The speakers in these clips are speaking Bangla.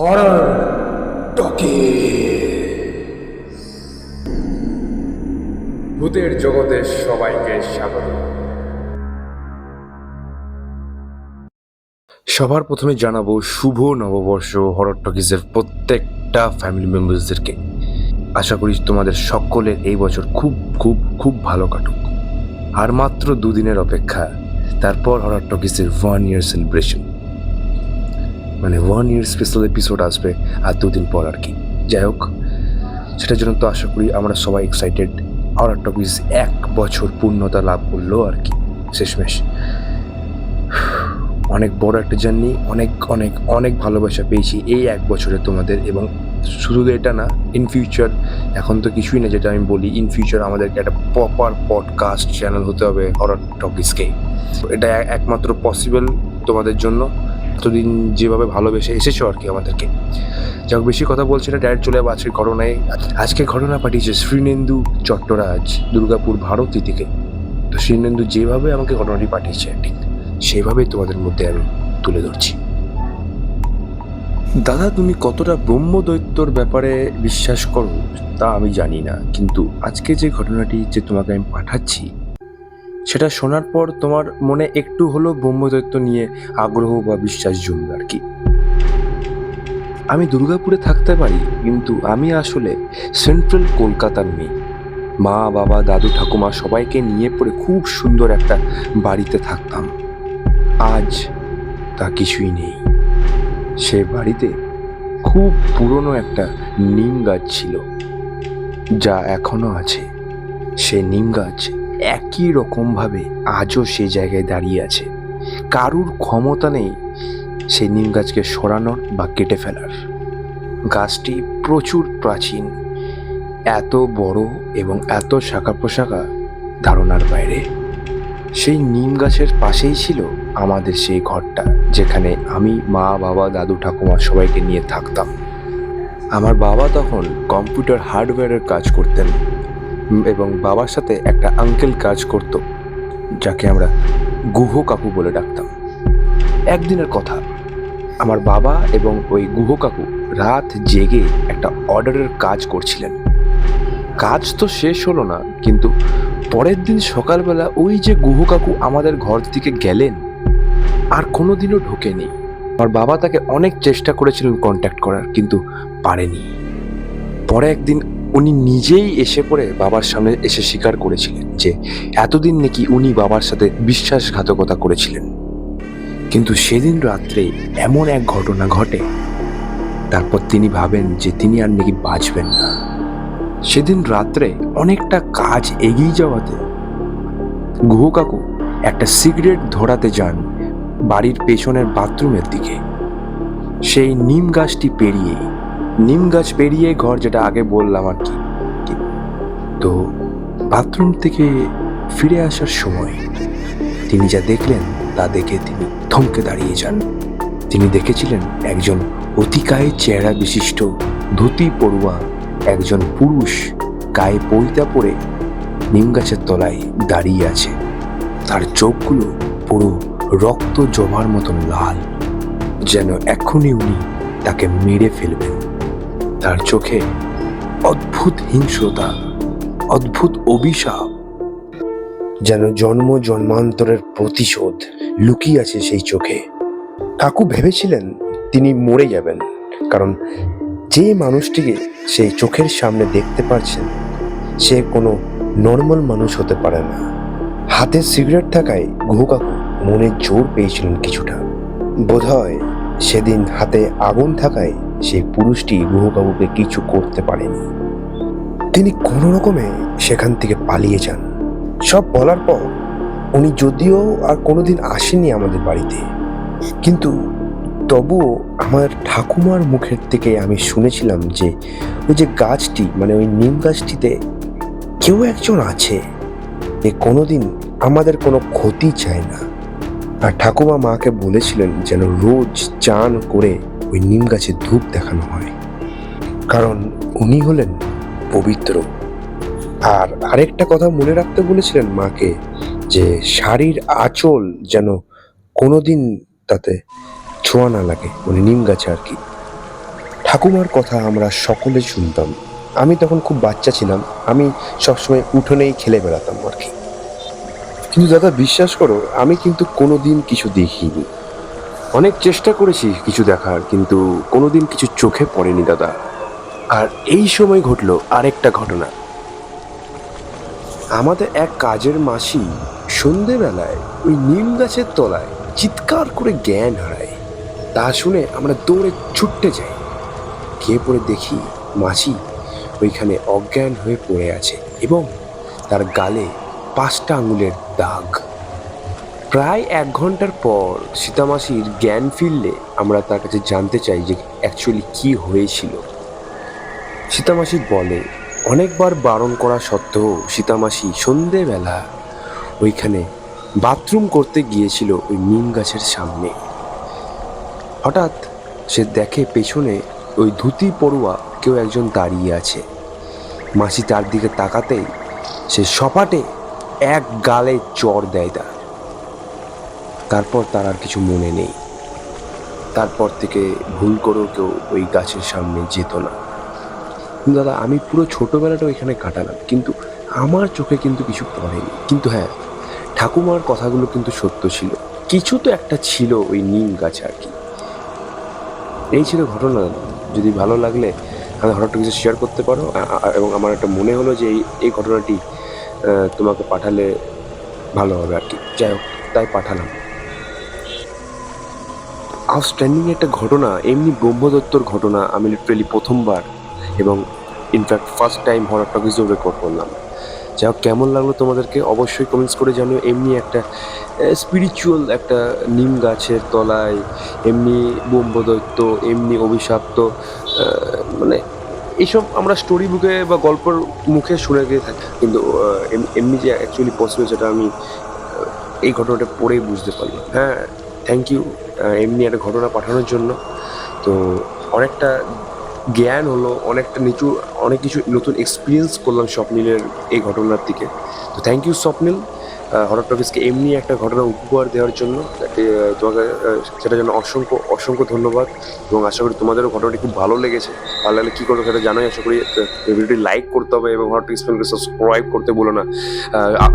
হরর টকি ভূতের জগতে সবাইকে স্বাগত। সবার প্রথমে জানাব শুভ নববর্ষ হরর টকিজের প্রত্যেকটা ফ্যামিলি মেম্বার্সদেরকে আশা করি তোমাদের সকলের এই বছর খুব খুব খুব ভালো কাটুক। আর মাত্র দুদিনের অপেক্ষা, তারপর হরর টকিজের ওয়ান ইয়ার সেলিব্রেশন মানে ওয়ান ইয়ার স্পেশাল এপিসোড আসবে আর দুদিন পর আর কি। যাই হোক, সেটার জন্য তো আশা করি আমরা সবাই এক্সাইটেড হরর টকিজ এক বছর পূর্ণতা লাভ করল আর কি, শেষমেশ। অনেক বড় একটা জার্নি অনেক অনেক অনেক ভালোবাসা পেয়েছি এই এক বছরে তোমাদের এবং শুধু এটা না ইন ফিউচার এখন তো কিছুই না যেটা আমি বলি ইন ফিউচার আমাদেরকে একটা প্রপার পডকাস্ট চ্যানেল হতে হবে হরর টকিসকে এটা এক- একমাত্র পসিবল তোমাদের জন্য। এতদিন যেভাবে ভালোবেসে এসেছ আর কি আমাদেরকে। যাক, বেশি কথা বলছি না ডাইরেক্ট চলে যাব আজকের ঘটনায়। আজকে ঘটনা পাঠিয়েছে শ্রীনেন্দু চট্টরাজ, দুর্গাপুর ভারতী থেকে। তো শ্রীনেন্দু যেভাবে আমাকে ঘটনাটি পাঠিয়েছে, ঠিক সেভাবেই তোমাদের মধ্যে আমি তুলে ধরছি। দাদা, তুমি কতটা ব্রহ্মদৈত্যর ব্যাপারে বিশ্বাস করো তা আমি জানি না, কিন্তু আজকে যে ঘটনাটি যে তোমাকে আমি পাঠাচ্ছি সেটা শোনার পর তোমার মনে একটু হলেও ব্রহ্মদৈত্য নিয়ে আগ্রহ বা বিশ্বাস জমবে আর কি। আমি দুর্গাপুরে থাকতে পারি, কিন্তু আমি আসলে সেন্ট্রাল কলকাতার মেয়ে। মা, বাবা, দাদু, ঠাকুমা সবাইকে নিয়ে পড়ে খুব সুন্দর একটা বাড়িতে থাকতাম। আজ তা কিছুই নেই। সে বাড়িতে খুব পুরনো একটা নিম গাছ ছিল, যা এখনও আছে। সে নিম গাছ একই রকমভাবে আজও সে জায়গায় দাঁড়িয়ে আছে। কারুর ক্ষমতা নেই সেই নিম গাছকে সরানোর বা কেটে ফেলার। গাছটি প্রচুর প্রাচীন, এত বড় এবং এত শাখা প্রশাখা ধারণার বাইরে। সেই নিম গাছের পাশেই ছিল আমাদের সেই ঘরটা, যেখানে আমি, মা, বাবা, দাদু, ঠাকুমা সবাইকে নিয়ে থাকতাম। আমার বাবা তখন কম্পিউটার হার্ডওয়্যারের কাজ করতেন। এবং বাবার সাথে একটা আঙ্কেল কাজ করত, যাকে আমরা গুহ কাকু বলে ডাকতাম। একদিনের কথা, আমার বাবা এবং ওই গুহ কাকু রাত জেগে একটা অর্ডারের কাজ করছিলেন। কাজ তো শেষ হলো না, কিন্তু পরের দিন সকালবেলা ওই যে গুহ কাকু আমাদের ঘর থেকে গেলেন, আর কোনোদিনও ঢোকেনি। আমার বাবা তাকে অনেক চেষ্টা করেছিলেন কন্ট্যাক্ট করার, কিন্তু পারেনি। পরে একদিন উনি নিজেই এসে পড়ে বাবার সামনে এসে স্বীকার করেছিলেন যে এতদিন নাকি উনি বাবার সাথে বিশ্বাসঘাতকতা করেছিলেন। কিন্তু সেদিন রাত্রে এমন এক ঘটনা ঘটে, তারপর তিনি ভাবেন যে তিনি আর নাকি বাঁচবেন না। সেদিন রাত্রে অনেকটা কাজ এগিয়ে যাওয়াতে গুহ কাকু একটা সিগারেট ধরাতে যান বাড়ির পেছনের বাথরুমের দিকে। সেই নিম গাছটি পেরিয়ে নিম গাছ পেরিয়ে ঘর যেটা আগে বললাম আর কি। তো বাথরুম থেকে ফিরে আসার সময় তিনি যা দেখলেন, তা দেখে তিনি থমকে দাঁড়িয়ে যান। তিনি দেখেছিলেন একজন অতিকায় চেহারা বিশিষ্ট ধুতি পড়ুয়া একজন পুরুষ গায়ে পৈতা পরে নিম গাছের তলায় দাঁড়িয়ে আছে। তার চোখগুলো পুরো রক্ত জমার মতন লাল, যেন এখনই উনি তাকে মেরে ফেলবেন। তার চোখে অদ্ভুত হিংস্রতা, অদ্ভুত অভিশাপ, যেন জন্ম জন্মান্তরের প্রতিশোধ লুকিয়ে আছে সেই চোখে। কাকু ভেবেছিলেন তিনি মরে যাবেন, কারণ যে মানুষটিকে সেই চোখের সামনে দেখতে পাচ্ছেন সে কোনো নর্মাল মানুষ হতে পারে না। হাতে সিগারেট থাকায় ঘু কাকু মনে জোর পেয়েছিলেন কিছুটা। বোধহয় সেদিন হাতে আগুন থাকায় সেই পুরুষটি গুহু কাকুকে কিছু করতে পারেনি। তিনি কোনো রকমে সেখান থেকে পালিয়ে যান। সব বলার পর উনি যদিও আর কোনোদিন আসেননি আমাদের বাড়িতে, কিন্তু তবুও আমার ঠাকুমার মুখের থেকে আমি শুনেছিলাম যে ওই যে গাছটি মানে ওই নিম গাছটিতে কেউ একজন আছে। যে কোনোদিন আমাদের কোনো ক্ষতি চায় না। আর ঠাকুমা মাকে বলেছিলেন যেন রোজ চান করে ওই নিম গাছে ধূপ দেখানো হয়। কারণ উনি হলেন পবিত্র। আর আরেকটা কথা মনে রাখতে বলেছিলেন মাকে যে শাড়ির আঁচল যেন কোনোদিন তাতে ছোঁয়া না লাগে মানে নিম গাছে আর কি। ঠাকুমার কথা আমরা সকলে শুনতাম। আমি তখন খুব বাচ্চা ছিলাম। আমি সবসময় উঠোনেই খেলে বেড়াতাম আর কি। কিন্তু দাদা, বিশ্বাস করো, আমি কিন্তু কোনো দিন কিছু দেখিনি। অনেক চেষ্টা করেছি কিছু দেখার, কিন্তু কোনোদিন কিছু চোখে পড়েনি দাদা। আর এই সময় ঘটলো আরেকটা ঘটনা। আমাদের এক কাজের মাসি সন্ধেবেলায় ওই নিম গাছের তলায় চিৎকার করে জ্ঞান হারায়। তা শুনে আমরা দৌড়ে ছুটতে যাই। গিয়ে পড়ে দেখি মাসি ওইখানে অজ্ঞান হয়ে পড়ে আছে এবং তার গালে পাঁচটা আঙুলের দাগ। প্রায় এক ঘণ্টার পর সীতামাসির জ্ঞান ফিরলে আমরা তার কাছে জানতে চাই যে অ্যাকচুয়ালি কি হয়েছিল। সীতামাসি বলে, অনেকবার বারণ করা সত্ত্বেও সীতামাসি সন্ধেবেলা ওইখানে বাথরুম করতে গিয়েছিল ওই নিম গাছের সামনে। হঠাৎ সে দেখে পেছনে ওই ধুতি পড়ুয়া কেউ একজন দাঁড়িয়ে আছে। মাসি তার দিকে তাকাতেই সে সপাটে এক গালে চর দেয় তার। তারপর তার আর কিছু মনে নেই। তারপর থেকে ভুল করেও কেউ ওই গাছের সামনে যেত না। দাদা, আমি পুরো ছোটোবেলাটা ওইখানে কাটালাম, কিন্তু আমার চোখে কিন্তু কিছু পড়েনি। কিন্তু হ্যাঁ ঠাকুমার কথাগুলো কিন্তু সত্য ছিল। কিছু তো একটা ছিল ওই নিম গাছে আর কি। এই ছিল ঘটনা যদি ভালো লাগলে আমাদের ঘটনাটা কিছু শেয়ার করতে পারো। এবং আমার একটা মনে হলো যে এই এই ঘটনাটি তোমাকে পাঠালে ভালো হবে আর কি। যাই হোক, তাই পাঠালাম। আউটস্ট্যান্ডিং একটা ঘটনা, এমনি ব্রহ্মদত্তর ঘটনা, আমি লিটারেলি প্রথমবার এবং in fact first time horror talkies record করলাম। যা হোক, কেমন লাগল তোমাদেরকে? অবশ্যই কমেন্টস করে জানিও। এমনি একটা স্পিরিচুয়াল একটা নিম গাছের তলায়, এমনি ব্রহ্মদৈত্য এমনি অভিশাপ্ত মানে এইসব আমরা স্টোরি বুকে বা গল্পের মুখে শুনে গিয়ে থাকি। কিন্তু এমনি যে অ্যাকচুয়ালি পসিবল সেটা আমি এই ঘটনাটা পড়েই বুঝতে পারলাম। হ্যাঁ থ্যাংক ইউ এমনি একটা ঘটনা পাঠানোর জন্য। তো অনেকটা জ্ঞান হলো, অনেকটা নিচু, অনেক কিছু নতুন এক্সপিরিয়েন্স করলাম স্বপ্নিলের এই ঘটনার দিকে। তো থ্যাংক ইউ স্বপ্নিল। হঠাৎ টপিসকে এমনি একটা ঘটনা উপহার দেওয়ার জন্য তোমাকে সেটার জন্য অসংখ্য অসংখ্য ধন্যবাদ এবং আশা করি তোমাদেরও ঘটনাটি খুব ভালো লেগেছে। ভালো লাগলে কী করবে সেটা জানোই। আশা করি ভিডিওটি লাইক করতে হবে এবং হঠাৎ টপিস চ্যানেলকে সাবস্ক্রাইব করতে বলো না।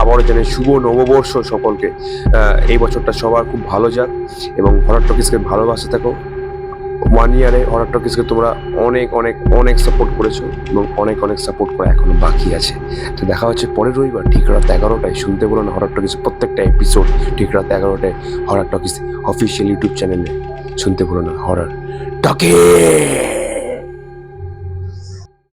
আবারও জানাই শুভ নববর্ষ সকলকে। এই বছরটা সবার খুব ভালো যাক এবং হঠাৎ টপিসকে ভালোবাসতে থাকো। ওয়ান ইয়ারে হরার টকিসকে তোমরা অনেক অনেক অনেক সাপোর্ট করেছ এবং অনেক অনেক সাপোর্ট করা এখনও বাকি আছে। তো দেখা হচ্ছে পরের রবিবার, ঠিক রাত এগারোটায়। শুনতে বলো না হরার টকিস প্রত্যেকটা এপিসোড ঠিক রাত এগারোটায় হরার টকিস অফিসিয়াল ইউটিউব চ্যানেলে শুনতে বলো না হরার টকিস